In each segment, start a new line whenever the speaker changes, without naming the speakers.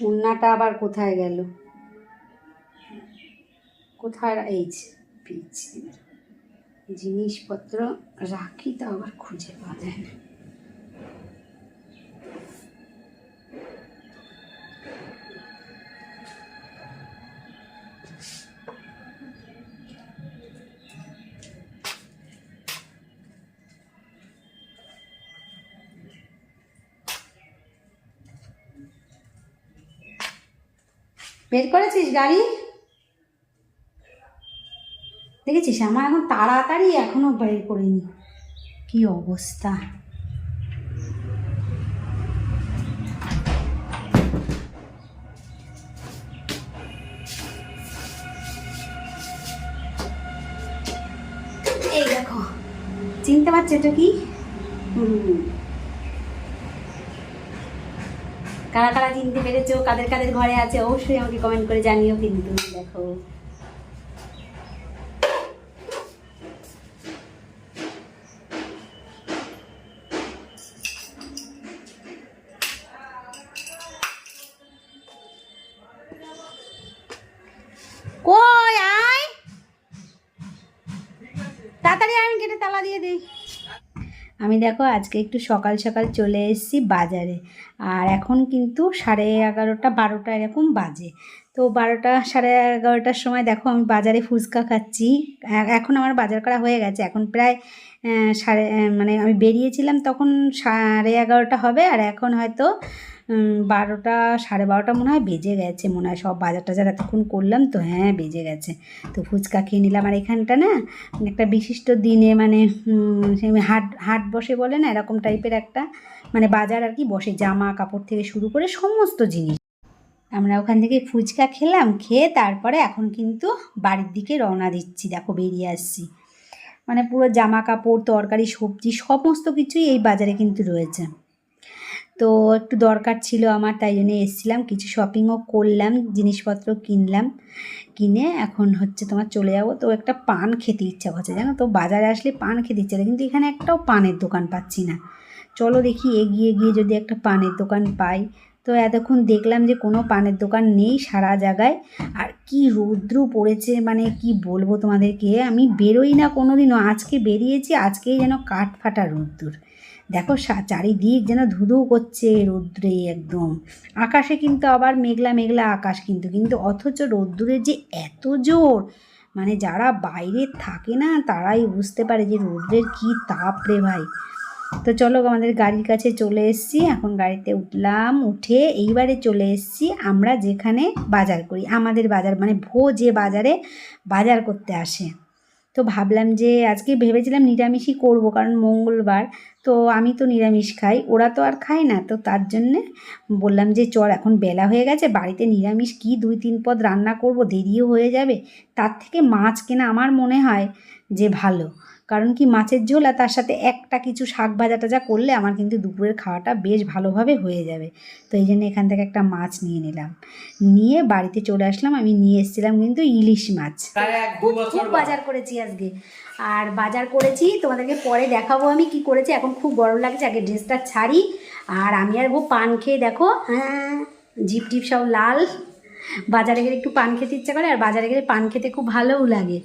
উন্নাটা আবার কোথায় গেল? কোথায় এই পেয়েছি। জিনিসপত্র রাখি তা আবার খুঁজে পাওয়া যায় না। বের করেছিস গাড়ি? দেখেছিস? আমার এখন তাড়াতাড়ি এখনও বের করিনি। কি অবস্থা? এই দেখো। চিনতে পারছ এটা কি? হুম। কারা কারা চিনতে পেরেছ, কাদের কাদের ঘরে আছে, অবশ্যই আমাকে কমেন্ট করে জানিও, কিন্তু দেখো। কই, আয়! তাড়াতাড়ি আমি তালা দিয়ে দিই আমি দেখো, আজকে একটু সকাল সকাল চলে এসেছি বাজারে। আর এখন কিন্তু সাড়ে এগারোটা বারোটা এরকম বাজে। তো বারোটা, সাড়ে এগারোটার সময় দেখো আমি বাজারে ফুচকা খাচ্ছি। এখন আমার বাজার করা হয়ে গেছে। এখন প্রায় সাড়ে মানে আমি বেরিয়েছিলাম তখন সাড়ে এগারোটা হবে আর এখন হয়তো বারোটা, সাড়ে বারোটা মনে হয় বেজে গেছে মনে হয়। সব বাজার টাজার এতক্ষণ করলাম তো হ্যাঁ বেজে গেছে। তো ফুচকা খেয়ে নিলাম আর এখানটা না, একটা বিশিষ্ট দিনে মানে হাট হাট বসে বলে না এরকম টাইপের একটা মানে বাজার আর কি বসে, জামা কাপড় থেকে শুরু করে সমস্ত জিনিস। আমরা ওখান থেকে ফুচকা খেলাম, খেয়ে তারপরে এখন কিন্তু বাড়ির দিকে রওনা দিচ্ছি। দেখো বেরিয়ে আসছি। মানে পুরো জামা কাপড়, তরকারি, সবজি, সমস্ত কিছুই এই বাজারে কিন্তু রয়েছে। তো একটু দরকার ছিল আমার, তাই জন্য এসেছিলাম। কিছু শপিংও করলাম, জিনিসপত্র কিনলাম। কিনে এখন হচ্ছে তোমার চলে যাব। তো একটা পান খেতে ইচ্ছা করছে, জানো তো? বাজারে আসলে পান খেতে ইচ্ছা কিন্তু এখানে একটাও পানের দোকান পাচ্ছি না। চলো দেখি এগিয়ে গিয়ে যদি একটা পানের দোকান পাই। তো এতক্ষণ দেখলাম যে কোনো পানের দোকান নেই সারা জায়গায়। আর কি রৌদ্র পড়েছে মানে কি বলব তোমাদেরকে? আমি বেরোই না কোনো দিনও আজকে বেরিয়েছি, আজকেই যেন কাঠ ফাটা রৌদ্র। দেখো চারিদিক যেন ধুধু করছে রৌদ্রে একদম। আকাশে কিন্তু আবার মেঘলা মেঘলা আকাশ কিন্তু কিন্তু অথচ রৌদ্রের যে এত জোর! মানে যারা বাইরে থাকে না, তারাই বুঝতে পারে যে রৌদ্রের কী তাপ রে ভাই। তো চলো আমাদের গাড়ির কাছে চলে এসেছি। এখন গাড়িতে উঠলাম, উঠে এইবারে চলে এসেছি আমরা যেখানে বাজার করি। আমাদের বাজার মানে ভো যে বাজারে বাজার করতে আসে। তো ভাবলাম যে আজকে ভেবেছিলাম নিরামিষই করব কারণ মঙ্গলবার। তো আমি তো নিরামিষ খাই, ওরা তো আর খায় না। তো তার জন্যে বললাম যে চল এখন বেলা হয়ে গেছে, বাড়িতে নিরামিষ কি দুই তিন পদ রান্না করব, দেরিও হয়ে যাবে। তার থেকে মাছ কেনা আমার মনে হয় যে ভালো। কারণ কি মাছের ঝোল আর তার সাথে একটা কিছু শাক ভাজা টাজা করলে আমার কিন্তু দুপুরের খাওয়াটা বেশ ভালোভাবে হয়ে যাবে। তো এই জন্য এখান থেকে একটা মাছ নিয়ে নিলাম। নিয়ে বাড়িতে চলে আসলাম। আমি নিয়ে এসেছিলাম কিন্তু ইলিশ মাছ। খুব বাজার করেছি আজকে। আর বাজার করেছি তোমাদেরকে পরে দেখাবো আমি কি করেছি। এখন খুব গরম লাগছে আগে ড্রেসটা ছাড়ি। আর আমি আর বউ পান খেয়ে দেখো হ্যাঁ জিপ টিপ সব লাল। বাজারে গেলে একটু পান খেতে ইচ্ছা করে, আর বাজারে গেলে পান খেতে খুব ভালোও লাগে।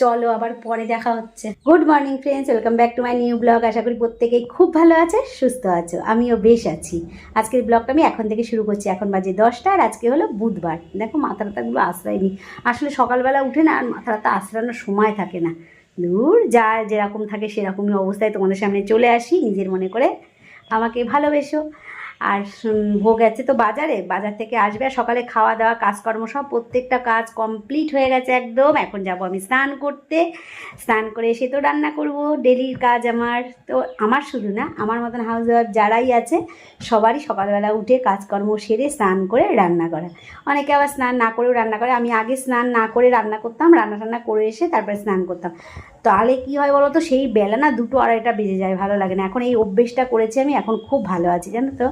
চলো আবার পরে দেখা হচ্ছে। Good morning friends welcome back to my new blog আশা করি প্রত্যেকেই খুব ভালো আছে, সুস্থ আছো, আমিও বেশ আছি। আজকের ব্লগটা আমি এখন থেকে শুরু করছি, এখন বাজে দশটা, আর আজকে হলো বুধবার। দেখো, মাথা টাথাগুলো আশ্রয়নি। আসলে সকালবেলা উঠে না, আর মাথা টাথা আশ্রানোর সময় থাকে না। দূর, যা যেরকম থাকে সেরকমই অবস্থায় তোমাদের সামনে চলে আসি, নিজের মনে করে আমাকে ভালোবেসো। আর ভোগ আছে তো বাজারে? বাজার থেকে আসবে আর সকালে খাওয়া দাওয়া, কাজকর্ম সব প্রত্যেকটা কাজ কমপ্লিট হয়ে গেছে একদম। এখন যাব আমি স্নান করতে। স্নান করে এসে তো রান্না করব ডেলির কাজ আমার। তো আমার শুধু না, আমার মতন হাউস ওয়াইফ যারাই আছে, সবারই সকালবেলা উঠে কাজকর্ম সেরে স্নান করে রান্না করা। অনেকে আবার স্নান না করেও রান্না করে। আমি আগে স্নান না করে রান্না করতাম, রান্না টান্না করে এসে তারপরে স্নান করতাম। তাহলে কী হয় বলো তো সেই বেলা না দুটো আড়াইটা বেজে যায়, ভালো লাগে না। এখন এই অভ্যেসটা করেছি আমি, এখন খুব ভালো আছি, জানো তো?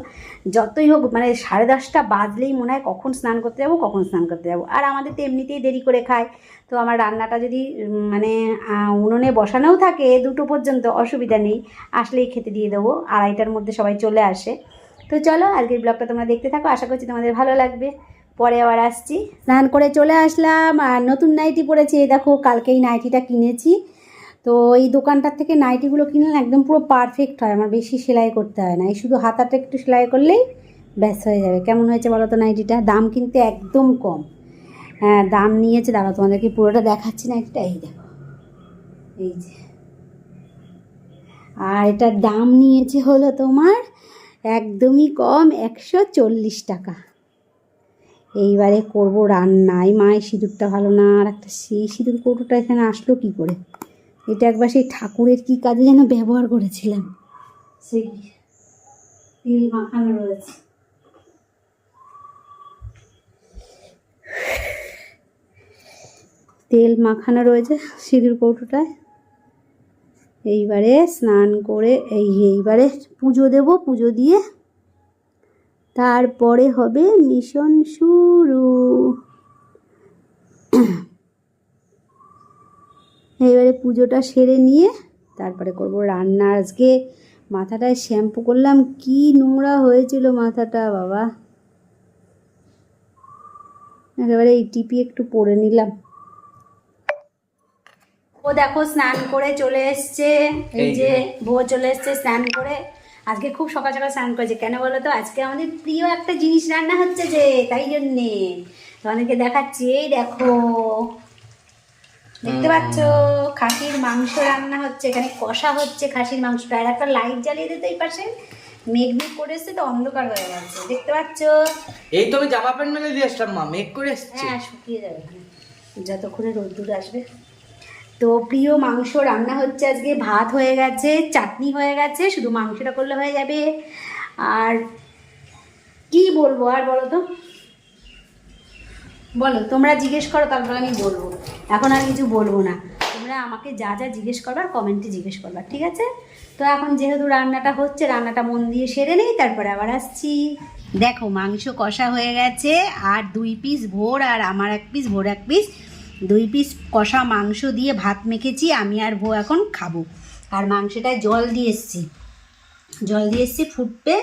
যতই হোক মানে সাড়ে দশটা বাজলেই মনে হয় কখন স্নান করতে যাব, কখন স্নান করতে যাব। আর আমাদের তো এমনিতেই দেরি করে খায়। তো আমার রান্নাটা যদি মানে উনুনে বসানোও থাকে দুটো পর্যন্ত অসুবিধা নেই। আসলেই খেতে দিয়ে দেবো। আড়াইটার মধ্যে সবাই চলে আসে। তো চলো, আজকের ব্লগটা তোমরা দেখতে থাকো। আশা করছি তোমাদের ভালো লাগবে। পরে আবার আসছি। স্নান করে চলে আসলাম। আর নতুন নাইটি পরেছি। দেখো, কালকেই নাইটিটা কিনেছি। তো এই দোকানটার থেকে নাইটিগুলো কিনলে একদম পুরো পারফেক্ট হয়। আমার বেশি সেলাই করতে হয় না। এই শুধু হাতাটা একটু সেলাই করলেই ব্যাস হয়ে যাবে। কেমন হয়েছে বলো তো নাইটিটা? দাম কিন্তু একদম কম। হ্যাঁ দাম নিয়েছে। দাঁড়াও, তোমাদেরকে পুরোটা দেখাচ্ছি নাইটিটা এই দেখো। এই যে। আর এটার দাম নিয়েছে হলো তোমার একদমই কম, একশো চল্লিশ টাকা। এইবারে করব রান্না এই মায়ের সিঁদুরটা ভালো না। আর একটা সেই সিঁদুর কৌটোটা এখানে আসলো কি করে? এটা একবার সেই ঠাকুরের কি কাজে যেন ব্যবহার করেছিলাম? সেই তিল মাখানো রয়েছে। তেল মাখানো রয়েছে সিঁদুর কৌটোটায়। এইবারে স্নান করে এই এইবারে পুজো দেব পুজো দিয়ে তারপরে হবে মিশন শুরু। এইবারে পুজোটা সেরে নিয়ে তারপরে করব রান্না। আজকে মাথাটায় শ্যাম্পু করলাম। কি নোংরা হয়েছিল মাথাটা বাবা। একেবারে এই টিপি একটু পরে নিলাম। ও দেখো স্নান করে চলে এসছে। এই যে
যে।
বউ চলে এসছে স্নান করে। আজকে খুব সকাল সকাল স্নান করেছে। কেন বলো তো? আজকে আমাদের প্রিয় একটা জিনিস রান্না হচ্ছে যে তাই জন্যে। তোমাদেরকে দেখাচ্ছি। এই দেখো। দেখতে পাচ্ছ? খাসির মাংস রান্না হচ্ছে এখানে কষা হচ্ছে খাসির মাংসটা আর একটা লাইট জ্বালিয়ে দিতে এই পাশে। মেঘ মেঘ করে এসছে তো অন্ধকার হয়ে গেছে দেখতে পাচ্ছ?
এই তো আমি জামা প্যান্ট মেলে দিয়ে আসলাম মা মেক করে এসছে।
হ্যাঁ শুকিয়ে যাবে। যতক্ষণে রোদ্দুর আসবে। তো প্রিয় মাংস রান্না হচ্ছে আজকে ভাত হয়ে গেছে চাটনি হয়ে গেছে শুধু মাংসটা করলে হয়ে যাবে। আর কি বলব আর বলো তো? বলো, তোমরা জিজ্ঞেস করো, তারপর আমি বলব। এখন আর কিছু বলব না। তোমরা আমাকে যা যা জিজ্ঞেস করবার কমেন্টে জিজ্ঞেস করবার ঠিক আছে? তো এখন যেহেতু রান্নাটা হচ্ছে, রান্নাটা মন দিয়ে সেরে নেই, তারপরে আবার আসছি। দেখো, মাংস কষা হয়ে গেছে, আর দুই পিস ভোর আর আমার এক পিস ভোর এক পিস দুই পিস কষা মাংস দিয়ে ভাত মেখেছি, আমি আর ভো এখন খাব। আর মাংসটায় জল দিয়ে এসছি। জল দিয়ে এসছি, ফুটবে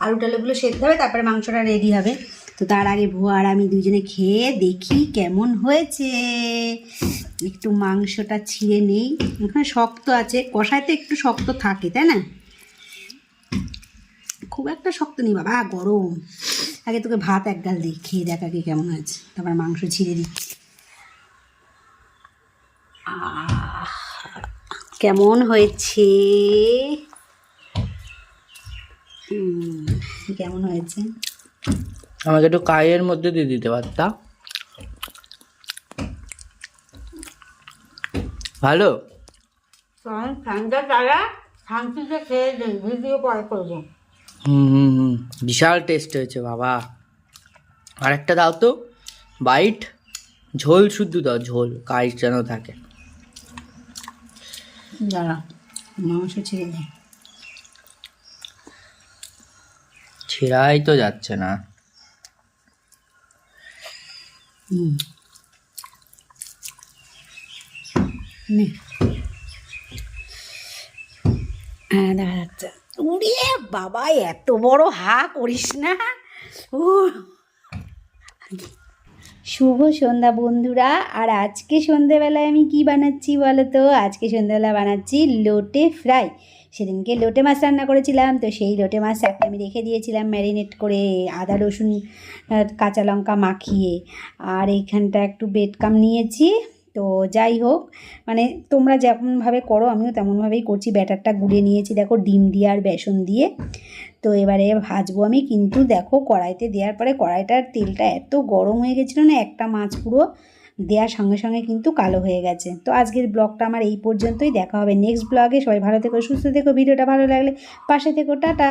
আলু টালুগুলো সেদ্ধ হবে, তারপরে মাংসটা রেডি হবে। তো তার আগে ভো আর আমি দুজনে খেয়ে দেখি কেমন হয়েছে। একটু মাংসটা ছিঁড়ে নেই। ওখানে শক্ত আছে। কষায় তো একটু শক্ত থাকে, তাই না? খুব একটা শক্ত নেই, বাবা, গরম। আগে তোকে ভাত এক গাল দিই খেয়ে দেখ আগে কেমন হয়েছে। তারপর মাংস ছিঁড়ে দিচ্ছি। কেমন হয়েছে? কেমন হয়েছে?
আমাকে একটু কায়ের মধ্যে দিয়ে দিতে পারতা। ভালো?
ঠান্ডা তারা শান্তিতে খেয়ে ভিডিও পরে করব।
হুম হুম বিশাল টেস্ট হয়েছে বাবা। আর একটা দাও তো বাইট ঝোল শুদ্ধ দাও ঝোল কাইট যেন থাকে।
দাঁড়া মাংস ছেড়ে দিই
ছেঁড়াই তো যাচ্ছে না
হুম হ্যাঁ যাচ্ছে। বাবা, এত বড় হা করিস না। ও। শুভ সন্ধ্যা বন্ধুরা। আর আজকে সন্ধেবেলায় আমি কি বানাচ্ছি বলো তো আজকে সন্ধ্যেবেলা বানাচ্ছি লোটে ফ্রাই। সেদিনকে লোটে মাছ রান্না করেছিলাম, তো সেই লোটে মাছ একটা আমি রেখে দিয়েছিলাম ম্যারিনেট করে আদা, রসুন কাঁচা লঙ্কা মাখিয়ে। আর এইখানটা একটু বেডকাম নিয়েছি, তো যাই হোক মানে তোমরা যেমনভাবে করো, আমিও তেমনভাবেই করছি। ব্যাটারটা গুলে নিয়েছি, দেখো ডিম দিয়ে আর বেসন দিয়ে। তো এবারে ভাজবো আমি, কিন্তু দেখো কড়াইতে দেওয়ার পরে কড়াইটার তেলটা এত গরম হয়ে গেছিল না, একটা মাছ পুরো দেওয়ার সঙ্গে সঙ্গে কিন্তু কালো হয়ে গেছে। তো আজকের ব্লগটা আমার এই পর্যন্তই। দেখা হবে নেক্সট ব্লগে সবাই ভালো থেকো, সুস্থ থেকো। ভিডিওটা ভালো লাগলে পাশে থেকো। টাটা।